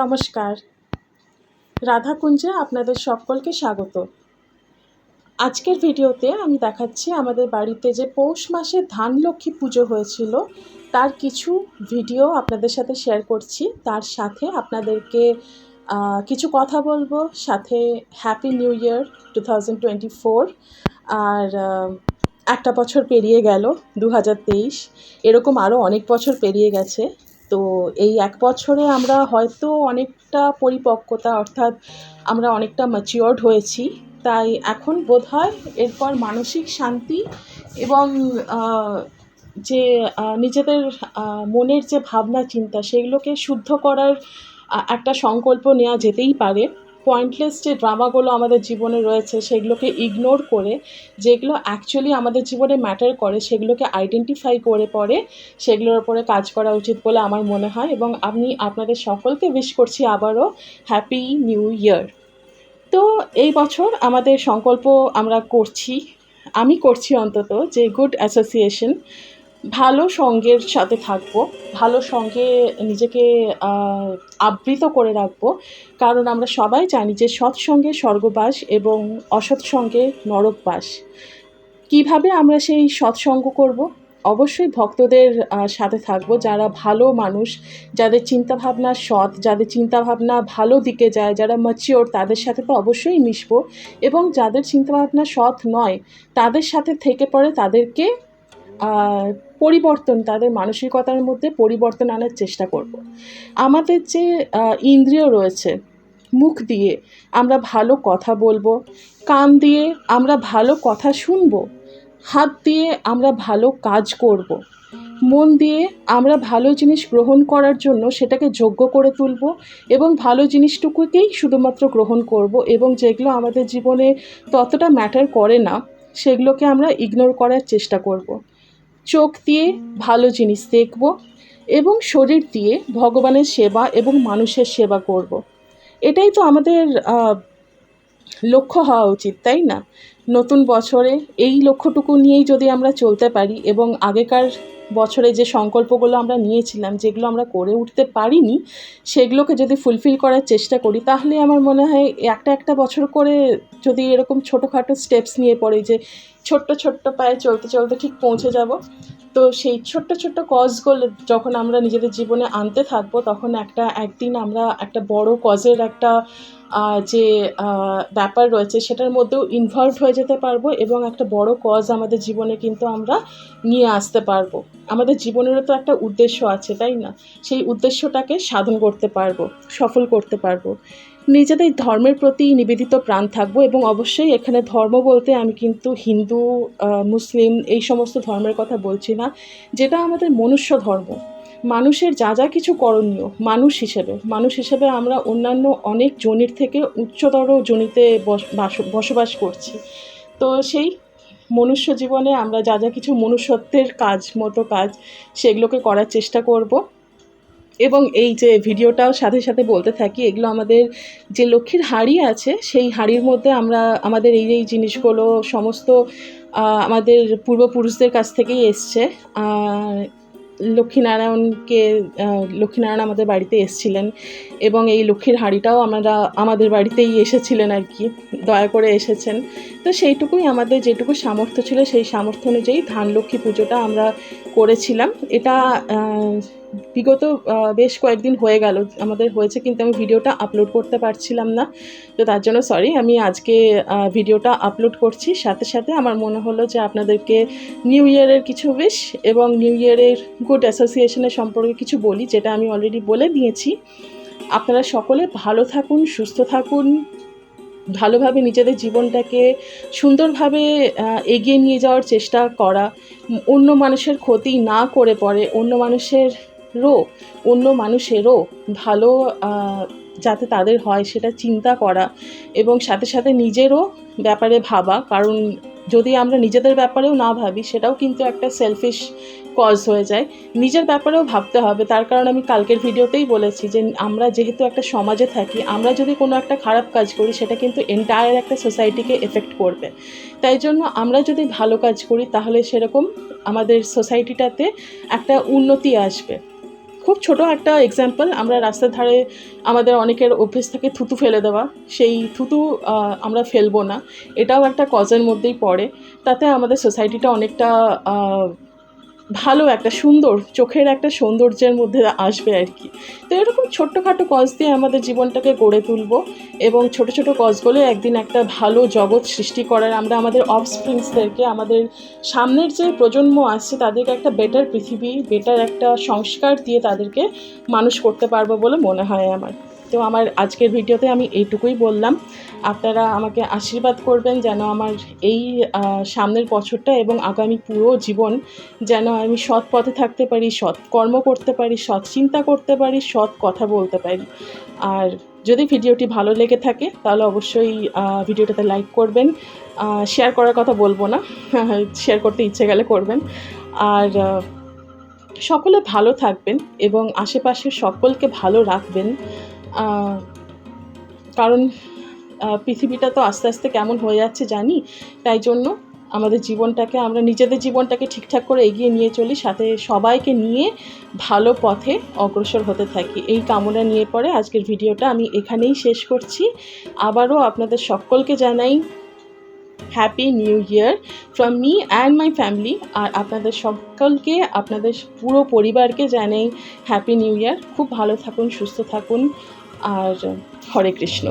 নমস্কার। রাধাকুঞ্জে আপনাদের সকলকে স্বাগত। আজকের ভিডিওতে আমি দেখাচ্ছি আমাদের বাড়িতে যে পৌষ মাসে ধান লক্ষ্মী পুজো হয়েছিল, তার কিছু ভিডিও আপনাদের সাথে শেয়ার করছি। তার সাথে আপনাদেরকে কিছু কথা বলব, সাথে হ্যাপি নিউ ইয়ার টু আর একটা বছর পেরিয়ে গেল দু হাজার তেইশ। এরকম আরও অনেক বছর পেরিয়ে গেছে। তো এই এক বছরে আমরা হয়তো অনেকটা পরিপক্কতা, অর্থাৎ আমরা অনেকটা ম্যাচিওর্ড হয়েছি। তাই এখন বোধ হয় এরপর মানসিক শান্তি এবং যে নিজেদের মনের যে ভাবনা, চিন্তা, সেগুলোকে শুদ্ধ করার একটা সংকল্প নেওয়া যেতেই পারে। পয়েন্টলেস যে ড্রামাগুলো আমাদের জীবনে রয়েছে সেগুলোকে ইগনোর করে, যেগুলো অ্যাকচুয়ালি আমাদের জীবনে ম্যাটার করে, সেগুলোকে আইডেন্টিফাই করে পরে সেগুলোর উপরে কাজ করা উচিত বলে আমার মনে হয় এবং আমি আপনাদের সকলকে উইশ করছি আবারও হ্যাপি নিউ ইয়ার তো এই বছর আমাদের সংকল্প আমরা করছি, আমি করছি অন্তত যে গুড অ্যাসোসিয়েশন ভালো সঙ্গের সাথে থাকব, ভালো সঙ্গে নিজেকে আবৃত করে রাখব। কারণ আমরা সবাই জানি যে সৎসঙ্গে স্বর্গবাস এবং অসৎসঙ্গে নরকবাস। কীভাবে আমরা সেই সৎসঙ্গ করব? অবশ্যই ভক্তদের সাথে থাকব। যারা ভালো মানুষ, যাদের চিন্তাভাবনা সৎ, যাদের চিন্তাভাবনা ভালো দিকে যায়, যারা ম্যাচিওর তাদের সাথে তো অবশ্যই মিশবো। এবং যাদের চিন্তাভাবনা সৎ নয়, তাদের সাথে থেকে পরে তাদেরকে পরিবর্তন, তাদের মানসিকতার মধ্যে পরিবর্তন আনার চেষ্টা করব। আমাদের যে ইন্দ্রিয় রয়েছে, মুখ দিয়ে আমরা ভালো কথা বলব, কান দিয়ে আমরা ভালো কথা শুনব, হাত দিয়ে আমরা ভালো কাজ করব। মন দিয়ে আমরা ভালো জিনিস গ্রহণ করার জন্য সেটাকে যোগ্য করে তুলব এবং ভালো জিনিসটুকুকেই শুধুমাত্র গ্রহণ করব এবং যেগুলো আমাদের জীবনে ততটা ম্যাটার করে না, সেগুলোকে আমরা ইগনোর করার চেষ্টা করব। চোখ দিয়ে ভালো জিনিস দেখব এবং শরীর দিয়ে ভগবানের সেবা এবং মানুষের সেবা করব। এটাই তো আমাদের লক্ষ্য হওয়া উচিত, তাই না নতুন বছরে এই লক্ষ্যটুকু নিয়েই যদি আমরা চলতে পারি এবং আগেকার বছরে যে সংকল্পগুলো আমরা নিয়েছিলাম, যেগুলো আমরা করে উঠতে পারিনি, সেগুলোকে যদি ফুলফিল করার চেষ্টা করি, তাহলে আমার মনে হয় একটা একটা বছর করে যদি এরকম ছোটোখাটো স্টেপস নিয়ে পড়ে যে ছোট্ট ছোট্ট পায়ে চলতে চলতে ঠিক পৌঁছে যাব তো সেই ছোট্ট ছোট্ট কজগুলো যখন আমরা নিজেদের জীবনে আনতে থাকব, তখন একটা, একদিন আমরা একটা বড় কজের একটা যে ব্যাপার রয়েছে, সেটার মধ্যেও ইনভলভ হয়ে যেতে পারব এবং একটা বড় কজ আমাদের জীবনে কিন্তু আমরা নিয়ে আসতে পারব। আমাদের জীবনেরও তো একটা উদ্দেশ্য আছে, তাই না? সেই উদ্দেশ্যটাকে সাধন করতে পারব, সফল করতে পারব। নিজেদের ধর্মের প্রতি নিবেদিত প্রাণ থাকব এবং অবশ্যই এখানে ধর্ম বলতে আমি কিন্তু হিন্দু মুসলিম এই সমস্ত ধর্মের কথা বলছি না। যেটা আমাদের মনুষ্য ধর্ম। মানুষের যা যা কিছু করণীয়, মানুষ হিসেবে। মানুষ হিসেবে আমরা অন্যান্য অনেক জনির থেকে উচ্চতর জনিতে বস- বাস- বসবাস করছি। তো সেই মনুষ্য জীবনে আমরা যা যা কিছু মনুষ্যত্বের কাজ, মতো কাজ, সেগুলোকে করার চেষ্টা করব। এবং এই যে ভিডিওটাও সাথে সাথে বলতে থাকি, এগুলো আমাদের যে লক্ষ্মীর হাঁড়ি আছে, সেই হাঁড়ির মধ্যে আমরা আমাদের এই এই জিনিসগুলো সমস্ত আমাদের পূর্বপুরুষদের কাছ থেকেই এসছে। লক্ষ্মীনারায়ণকে লক্ষ্মীনারায়ণ আমাদের বাড়িতে এসেছিলেন এবং এই লক্ষ্মীর হাঁড়িটাও আমরা আমাদের বাড়িতেই এসেছিলেন আর কি, দয়া করে এসেছেন। তো সেইটুকুই আমাদের যেটুকু সামর্থ্য ছিল, সেই সামর্থ্য অনুযায়ী ধান লক্ষ্মী পুজোটা আমরা করেছিলাম। এটা বিগত বেশ কয়েকদিন হয়ে গেল, আমাদের হয়েছে, কিন্তু আমি ভিডিওটা আপলোড করতে পারছিলাম না। তো তার জন্য সরি আমি আজকে ভিডিওটা আপলোড করছি। সাথে সাথে আমার মনে হলো যে আপনাদেরকে নিউ ইয়ারের কিছু উইশ এবং নিউ ইয়ারের গুড অ্যাসোসিয়েশনের সম্পর্কে কিছু বলি, যেটা আমি অলরেডি বলে দিয়েছি। আপনারা সকলে ভালো থাকুন, সুস্থ থাকুন, ভালোভাবে নিজেদের জীবনটাকে সুন্দরভাবে এগিয়ে নিয়ে যাওয়ার চেষ্টা করা। অন্য মানুষের ক্ষতি না করে পরে অন্য মানুষেরও অন্য মানুষেরও ভালো যাতে তাদের হয় সেটা চিন্তা করা এবং সাথে সাথে নিজেরও ব্যাপারে ভাবা। কারণ যদি আমরা নিজেদের ব্যাপারেও না ভাবি, সেটাও কিন্তু একটা সেলফিশ কজ হয়ে যায়। নিজের ব্যাপারেও ভাবতে হবে। তার কারণ আমি কালকের ভিডিওতেই বলেছি যে, আমরা যেহেতু একটা সমাজে থাকি, আমরা যদি কোনো একটা খারাপ কাজ করি, সেটা কিন্তু এন্টায়ার একটা সোসাইটিকে এফেক্ট করবে। তাই জন্য আমরা যদি ভালো কাজ করি, তাহলে সেরকম আমাদের সোসাইটিটাতে একটা উন্নতি আসবে। খুব ছোট একটা এক্সাম্পল আমরা রাস্তার ধারে আমাদের অনেকের অভ্যেস থাকে থুতু ফেলে দেওয়া। সেই থুতু আমরা ফেলব না। এটাও একটা কজের মধ্যেই পড়ে। তাতে আমাদের সোসাইটিটা অনেকটা ভালো একটা সুন্দর, চোখের একটা সৌন্দর্যের মধ্যে আসবে আর কি। তো এরকম ছোট্টখাটো কজ দিয়ে আমাদের জীবনটাকে গড়ে তুলব এবং ছোট ছোট কজগুলো একদিন একটা ভালো জগৎ সৃষ্টি করার আমরা আমাদের অফস্প্রিংসদেরকে আমাদের সামনের যে প্রজন্ম আসছে তাদেরকে একটা বেটার পৃথিবী বেটার একটা সংস্কার দিয়ে তাদেরকে মানুষ করতে পারব বলে মনে হয় আমার। তো আমার আজকের ভিডিওতে আমি এইটুকুই বললাম। আপনারা আমাকে আশীর্বাদ করবেন যেন আমার এই সামনের বছরটা এবং আগামী পুরো জীবন যেন আমি সৎ পথে থাকতে পারি, সৎ কর্ম করতে পারি, সৎ চিন্তা করতে পারি, সৎ কথা বলতে পারি। আর যদি ভিডিওটি ভালো লেগে থাকে, তাহলে অবশ্যই ভিডিওটাতে লাইক করবেন। শেয়ার করার কথা বলব না, শেয়ার করতে ইচ্ছে গেলে করবেন। আর সকলে ভালো থাকবেন এবং আশেপাশের সকলকে ভালো রাখবেন। কারণ পৃথিবীটা তো আস্তে আস্তে কেমন হয়ে যাচ্ছে জানি, তাই জন্য আমাদের জীবনটাকে, আমরা নিজেদের জীবনটাকে ঠিকঠাক করে এগিয়ে নিয়ে চলি, সাথে সবাইকে নিয়ে ভালো পথে অগ্রসর হতে থাকি। এই কামনা নিয়ে পরে আজকের ভিডিওটা আমি এখানেই শেষ করছি। আবারও আপনাদের সকলকে জানাই happy new year from me and my family আর আপনাদের সকলকে, আপনাদের পুরো পরিবারকে জানাই হ্যাপি নিউ ইয়ার খুব ভালো থাকুন, সুস্থ থাকুন। আর হরে কৃষ্ণ।